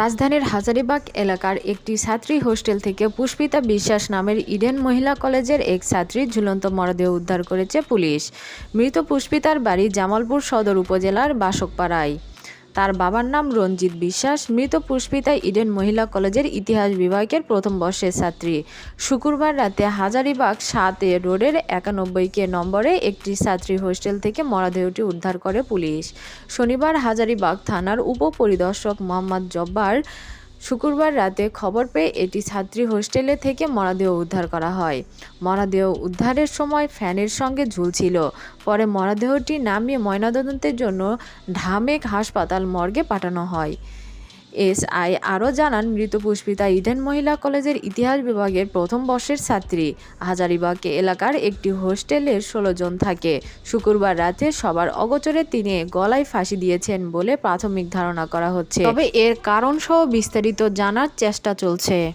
রাজধানীর হাজারিবাগ এলাকার একটি ছাত্রী হোস্টেল থেকে পুষ্পিতা বিশ্বাস নামের ইডেন মহিলা কলেজের এক ছাত্রীর ঝুলন্ত মরদেহ উদ্ধার করেছে পুলিশ। মৃত পুষ্পিতার বাড়ি জামালপুর সদর উপজেলার বাসকপাড়ায়। তার বাবার নাম রঞ্জিত বিশ্বাস। মৃত পুষ্পিতা ইডেন মহিলা কলেজের ইতিহাস বিভাগের প্রথম বর্ষের ছাত্রী। শুক্রবার রাতে হাজারিবাগ সাত এ রোডের একানব্বই কে নম্বরে একটি ছাত্রী হোস্টেল থেকে মরদেহটি উদ্ধার করে পুলিশ। শনিবার হাজারিবাগ থানার উপপরিদর্শক মোহাম্মদ জব্বার শুক্রবার রাতে খবর পেয়ে এটি ছাত্রী হোস্টেলে থেকে মরাদেহ উদ্ধার করা হয়। মরাদেহ উদ্ধারের সময় ফ্যানের সঙ্গে ঝুলছিল। পরে মরাদেহটি নামিয়ে ময়নাতদন্তের জন্য ঢামেক হাসপাতাল মর্গে পাঠানো হয়। এসআই আরও জানান, মৃত পুষ্পিতা ইডেন মহিলা কলেজের ইতিহাস বিভাগের প্রথম বর্ষের ছাত্রী। হাজারিবাগ এলাকার একটি হোস্টেলের ষোলো জন থাকে। শুক্রবার রাতে সবার অগোচরে তিনি গলায় ফাঁসি দিয়েছেন বলে প্রাথমিক ধারণা করা হচ্ছে। তবে এর কারণসহ বিস্তারিত জানার চেষ্টা চলছে।